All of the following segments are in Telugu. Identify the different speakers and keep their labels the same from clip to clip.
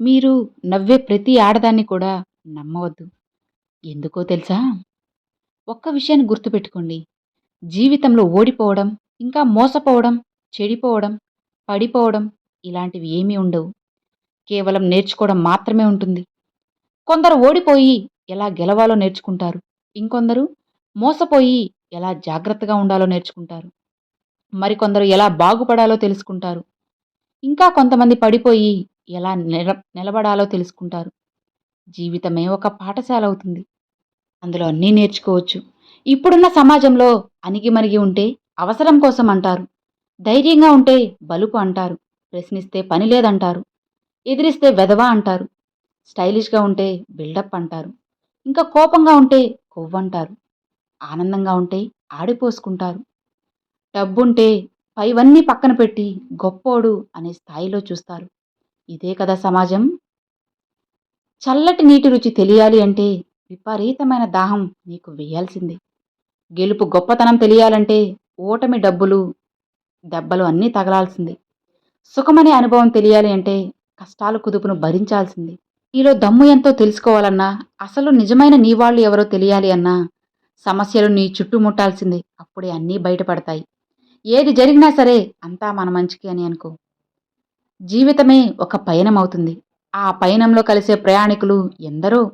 Speaker 1: మీరు నవ్వే ప్రతి ఆడదాన్ని కూడా నమ్మవద్దు. ఎందుకో తెలుసా? ఒక్క విషయాన్ని గుర్తుపెట్టుకోండి. జీవితంలో ఓడిపోవడం, ఇంకా మోసపోవడం, చెడిపోవడం, పడిపోవడం ఇలాంటివి ఏమీ ఉండవు. కేవలం నేర్చుకోవడం మాత్రమే ఉంటుంది. కొందరు ఓడిపోయి ఎలా గెలవాలో నేర్చుకుంటారు. ఇంకొందరు మోసపోయి ఎలా జాగ్రత్తగా ఉండాలో నేర్చుకుంటారు. మరికొందరు ఎలా బాగుపడాలో తెలుసుకుంటారు. ఇంకా కొంతమంది పడిపోయి ఎలా నిల నిలబడాలో తెలుసుకుంటారు. జీవితమే ఒక పాఠశాల అవుతుంది. అందులో అన్నీ నేర్చుకోవచ్చు. ఇప్పుడున్న సమాజంలో అణిగిమణిగి ఉంటే అవసరం కోసం అంటారు. ధైర్యంగా ఉంటే బలుపు అంటారు. ప్రశ్నిస్తే పని లేదంటారు. ఎదిరిస్తే వెధవ అంటారు. స్టైలిష్‌గా ఉంటే బిల్డప్ అంటారు. ఇంకా కోపంగా ఉంటే కొవ్వంటారు. ఆనందంగా ఉంటే ఆడిపోసుకుంటారు. డబ్బుంటే పైవన్నీ పక్కన పెట్టి గొప్పోడు అనే స్థాయిలో చూస్తారు. ఇదే కదా సమాజం? చల్లటి నీటి రుచి తెలియాలి అంటే విపరీతమైన దాహం నీకు వేయాల్సిందే. గెలుపు గొప్పతనం తెలియాలంటే ఓటమి డబ్బులు, దెబ్బలు అన్నీ తగలాల్సిందే. సుఖమనే అనుభవం తెలియాలి అంటే కష్టాలు కుదుపును భరించాల్సిందే. నీలో దమ్ము ఎంతో తెలుసుకోవాలన్నా, అసలు నిజమైన నీవాళ్ళు ఎవరో తెలియాలి అన్నా సమస్యలు నీ చుట్టుముట్టాల్సిందే. అప్పుడే అన్నీ బయటపడతాయి. ఏది జరిగినా సరే అంతా మన మంచికి అని అనుకో. జీవితమే ఒక పయనం అవుతుంది. ఆ పయనంలో కలిసే ప్రయాణికులు ఎందరో.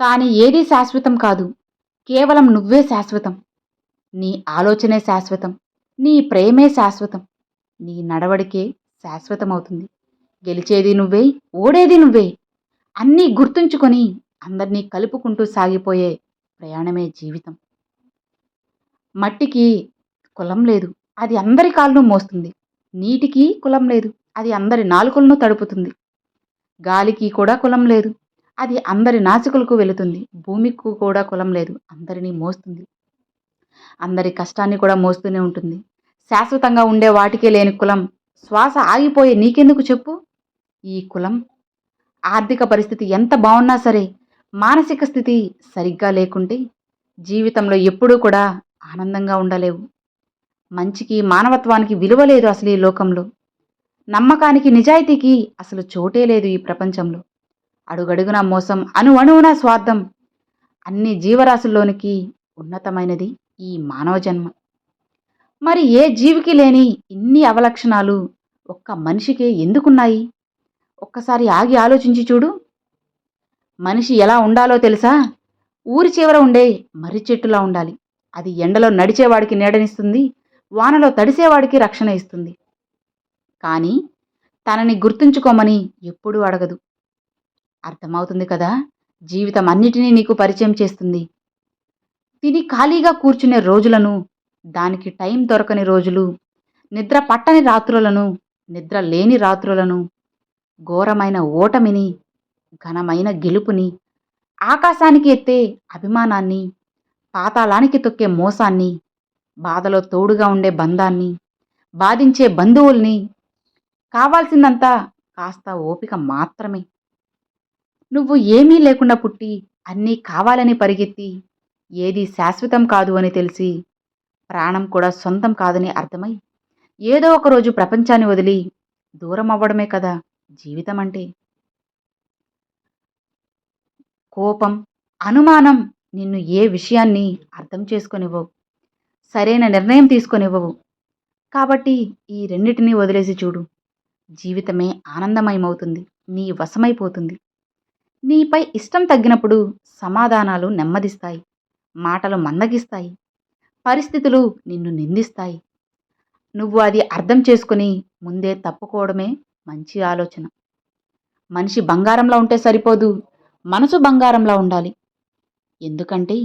Speaker 1: కానీ ఏదీ శాశ్వతం కాదు. కేవలం నువ్వే శాశ్వతం. నీ ఆలోచనే శాశ్వతం. నీ ప్రేమే శాశ్వతం. నీ నడవడికే శాశ్వతమవుతుంది. గెలిచేది నువ్వే, ఓడేది నువ్వే. అన్నీ గుర్తుంచుకొని అందరినీ కలుపుకుంటూ సాగిపోయే ప్రయాణమే జీవితం. మట్టికి కులం లేదు. అది అందరి కాళ్ళను మోస్తుంది. నీటికి కులం లేదు. అది అందరి నాలుకలను తడుపుతుంది. గాలికి కూడా కులం లేదు. అది అందరి నాసికలకు వెళుతుంది. భూమికి కూడా కులం లేదు. అందరినీ మోస్తుంది. అందరి కష్టాన్ని కూడా మోస్తూనే ఉంటుంది. శాశ్వతంగా ఉండే వాటికే లేని కులం శ్వాస ఆగిపోయే నీకెందుకు చెప్పు? ఈ కులం ఆర్థిక పరిస్థితి ఎంత బాగున్నా సరే మానసిక స్థితి సరిగ్గా లేకుంటే జీవితంలో ఎప్పుడూ కూడా ఆనందంగా ఉండలేవు. మంచికి, మానవత్వానికి విలువ లేదు అసలు ఈ లోకంలో. నమ్మకానికి, నిజాయితీకి అసలు చోటే లేదు ఈ ప్రపంచంలో. అడుగడుగున మోసం, అణువణువున స్వార్థం. అన్ని జీవరాశుల్లోనికి ఉన్నతమైనది ఈ మానవ జన్మ. మరి ఏ జీవికి లేని ఇన్ని అవలక్షణాలు ఒక్క మనిషికే ఎందుకున్నాయి? ఒక్కసారి ఆగి ఆలోచించి చూడు. మనిషి ఎలా ఉండాలో తెలుసా? ఊరి చివర ఉండే మర్రి చెట్టులా ఉండాలి. అది ఎండలో నడిచేవాడికి నీడనిస్తుంది. వానలో తడిసేవాడికి రక్షణ ఇస్తుంది. కానీ తనని గుర్తుంచుకోమని ఎప్పుడూ అడగదు. అర్థమవుతుంది కదా! జీవితం అన్నిటినీ నీకు పరిచయం చేస్తుంది. తిని ఖాళీగా కూర్చునే రోజులను, దానికి టైం దొరకని రోజులు, నిద్ర పట్టని రాత్రులను, నిద్ర లేని రాత్రులను, ఘోరమైన ఓటమిని, ఘనమైన గెలుపుని, ఆకాశానికి ఎత్తే అభిమానాన్ని, పాతాళానికి తొక్కే మోసాన్ని, బాధలో తోడుగా ఉండే బంధాన్ని, బాధించే బంధువుల్ని, కావాల్సిందంతా కాస్త ఓపిక మాత్రమే. నువ్వు ఏమీ లేకుండా పుట్టి, అన్నీ కావాలని పరిగెత్తి, ఏది శాశ్వతం కాదు అని తెలిసి, ప్రాణం కూడా సొంతం కాదని అర్థమై, ఏదో ఒకరోజు ప్రపంచాన్ని వదిలి దూరం అవ్వడమే కదా జీవితం అంటే కోపం, అనుమానం నిన్ను ఏ విషయాన్ని అర్థం చేసుకునివ్వవు సరైన నిర్ణయం తీసుకొనివ్వవు కాబట్టి ఈ రెండిటినీ వదిలేసి చూడు. జీవితమే ఆనందమయమవుతుంది. నీ వశమైపోతుంది. నీపై ఇష్టం తగ్గినప్పుడు సమాధానాలు నెమ్మదిస్తాయి. మాటలు మందగిస్తాయి. పరిస్థితులు నిన్ను నిందిస్తాయి. నువ్వు అది అర్థం చేసుకొని ముందే తప్పుకోవడమే మంచి ఆలోచన. మనిషి బంగారంలా ఉంటే సరిపోదు. మనసు బంగారంలా ఉండాలి. ఎందుకంటే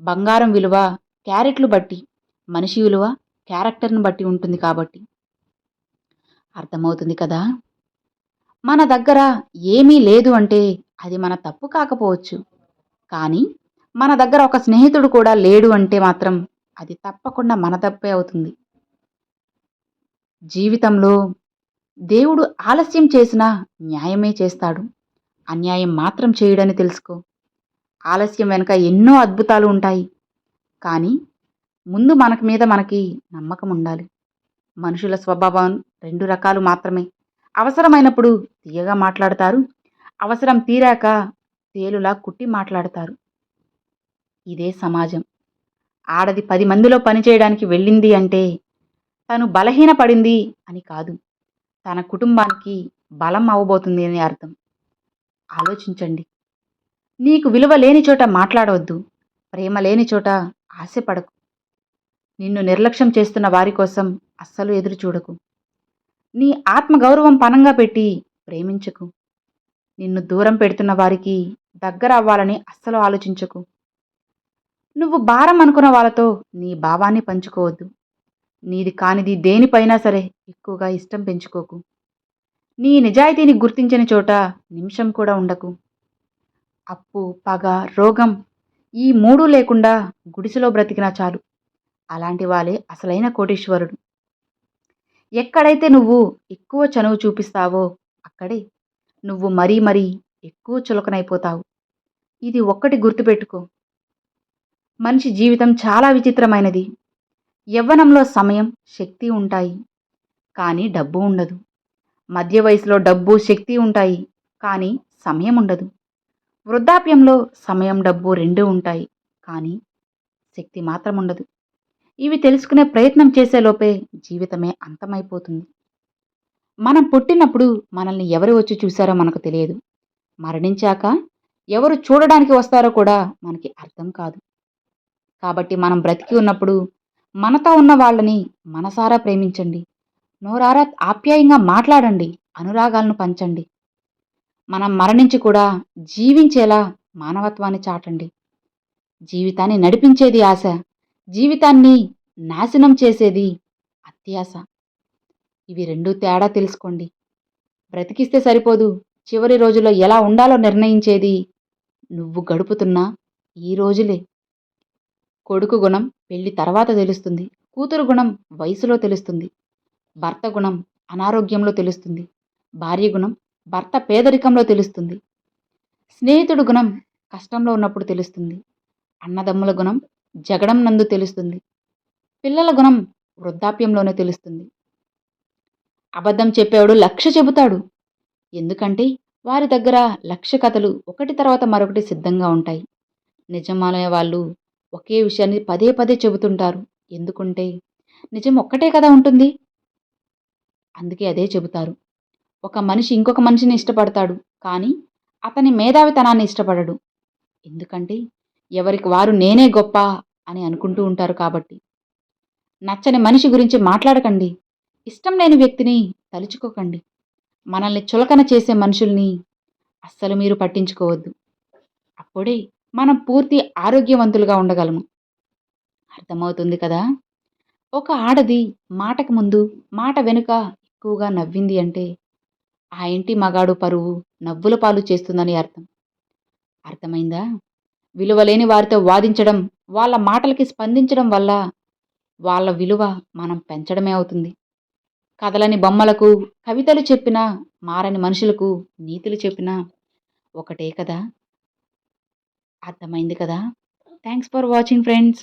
Speaker 1: బంగారం విలువ క్యారెట్లు బట్టి, మనిషి విలువ క్యారెక్టర్ను బట్టి ఉంటుంది కాబట్టి. అర్థమవుతుంది కదా! మన దగ్గర ఏమీ లేదు అంటే అది మన తప్పు కాకపోవచ్చు. కానీ మన దగ్గర ఒక స్నేహితుడు కూడా లేడు అంటే మాత్రం అది తప్పకుండా మన తప్పే అవుతుంది. జీవితంలో దేవుడు ఆలస్యం చేసినా న్యాయమే చేస్తాడు. అన్యాయం మాత్రం చేయడని తెలుసుకో. ఆలస్యం వెనక ఎన్నో అద్భుతాలు ఉంటాయి. కానీ ముందు మనకు మీద మనకి నమ్మకం ఉండాలి. మనుషుల స్వభావం రెండు రకాలు మాత్రమే. అవసరమైనప్పుడు తీయగా మాట్లాడతారు. అవసరం తీరాక తేలులా కుట్టి మాట్లాడతారు. ఇదే సమాజం. ఆడది పది మందిలో పనిచేయడానికి వెళ్ళింది అంటే తను బలహీనపడింది అని కాదు. తన కుటుంబానికి బలం అవ్వబోతుంది అని అర్థం. ఆలోచించండి. నీకు విలువ లేని చోట మాట్లాడవద్దు. ప్రేమ లేని చోట ఆశపడకు. నిన్ను నిర్లక్ష్యం చేస్తున్న వారి కోసం అస్సలు ఎదురు చూడకు. నీ ఆత్మగౌరవం పనంగా పెట్టి ప్రేమించకు. నిన్ను దూరం పెడుతున్న వారికి దగ్గర అవ్వాలని అస్సలు ఆలోచించకు. నువ్వు భారం అనుకున్న వాళ్ళతో నీ భావాన్ని పంచుకోవద్దు. నీది కానిది దేనిపైనా సరే ఎక్కువగా ఇష్టం పెంచుకోకు. నీ నిజాయితీని గుర్తించని చోట నిమిషం కూడా ఉండకు. అప్పు పగ రోగం ఈ మూడు లేకుండా గుడిసెలో బ్రతికినా చాలు. అలాంటి వాళ్ళే అసలైన కోటీశ్వరుడు. ఎక్కడైతే నువ్వు ఎక్కువ చనువు చూపిస్తావో అక్కడే నువ్వు మరీ మరీ ఎక్కువ చులకనైపోతావు. ఇది ఒక్కటి గుర్తుపెట్టుకో. మనిషి జీవితం చాలా విచిత్రమైనది. యవ్వనంలో సమయం శక్తి ఉంటాయి కానీ డబ్బు ఉండదు. మధ్య వయసులో డబ్బు శక్తి ఉంటాయి కానీ సమయం ఉండదు. వృద్ధాప్యంలో సమయం డబ్బు రెండూ ఉంటాయి కానీ శక్తి మాత్రం ఉండదు. ఇవి తెలుసుకునే ప్రయత్నం చేసేలోపే జీవితమే అంతమైపోతుంది. మనం పుట్టినప్పుడు మనల్ని ఎవరు వచ్చి చూశారో మనకు తెలియదు. మరణించాక ఎవరు చూడడానికి వస్తారో కూడా మనకి అర్థం కాదు. కాబట్టి మనం బ్రతికి ఉన్నప్పుడు మనతో ఉన్న వాళ్ళని మనసారా ప్రేమించండి. నోరారా ఆప్యాయంగా మాట్లాడండి. అనురాగాలను పంచండి. మనం మరణించి కూడా జీవించేలా మానవత్వాన్ని చాటండి. జీవితాన్ని నడిపించేది ఆశ. జీవితాన్ని నాశనం చేసేది అత్యాశ. ఇవి రెండు తేడా తెలుసుకోండి. బ్రతికిస్తే సరిపోదు. చివరి రోజుల్లో ఎలా ఉండాలో నిర్ణయించేది నువ్వు గడుపుతున్న ఈ రోజులే. కొడుకు గుణం పెళ్ళి తర్వాత తెలుస్తుంది. కూతురు గుణం వయసులో తెలుస్తుంది. భర్త గుణం అనారోగ్యంలో తెలుస్తుంది. భార్య గుణం భర్త పేదరికంలో తెలుస్తుంది. స్నేహితుడు గుణం కష్టంలో ఉన్నప్పుడు తెలుస్తుంది. అన్నదమ్ముల గుణం జగడం నందు తెలుస్తుంది. పిల్లల గుణం వృద్ధాప్యంలోనే తెలుస్తుంది. అబద్ధం చెప్పేవాడు లక్ష చెబుతాడు. ఎందుకంటే వారి దగ్గర లక్ష కథలు ఒకటి తర్వాత మరొకటి సిద్ధంగా ఉంటాయి. నిజమాలయ వాళ్ళు ఒకే విషయాన్ని పదే పదే చెబుతుంటారు. ఎందుకంటే నిజం ఒక్కటే కదా ఉంటుంది? అందుకే అదే చెబుతారు. ఒక మనిషి ఇంకొక మనిషిని ఇష్టపడతాడు. కానీ అతని మేధావితనాన్ని ఇష్టపడడు. ఎందుకంటే ఎవరికి వారు నేనే గొప్ప అని అనుకుంటూ ఉంటారు కాబట్టి. నచ్చని మనిషి గురించి మాట్లాడకండి. ఇష్టం లేని వ్యక్తిని తలుచుకోకండి. మనల్ని చులకన చేసే మనుషుల్ని అస్సలు మీరు పట్టించుకోవద్దు. అప్పుడే మనం పూర్తి ఆరోగ్యవంతులుగా ఉండగలము. అర్థమవుతుంది కదా? ఒక ఆడది మాటకు ముందు మాట వెనుక ఎక్కువగా నవ్వింది అంటే ఆ ఇంటి మగాడు పరువు నవ్వుల పాలు చేస్తుందని అర్థం. అర్థమైందా? విలువలేని వారితో వాదించడం వాళ్ళ మాటలకి స్పందించడం వల్ల వాళ్ళ విలువ మనం పెంచడమే అవుతుంది. కథలని బొమ్మలకు కవితలు చెప్పినా మారని మనుషులకు నీతులు చెప్పినా ఒకటే కదా? అర్థమైంది కదా? Thanks for watching friends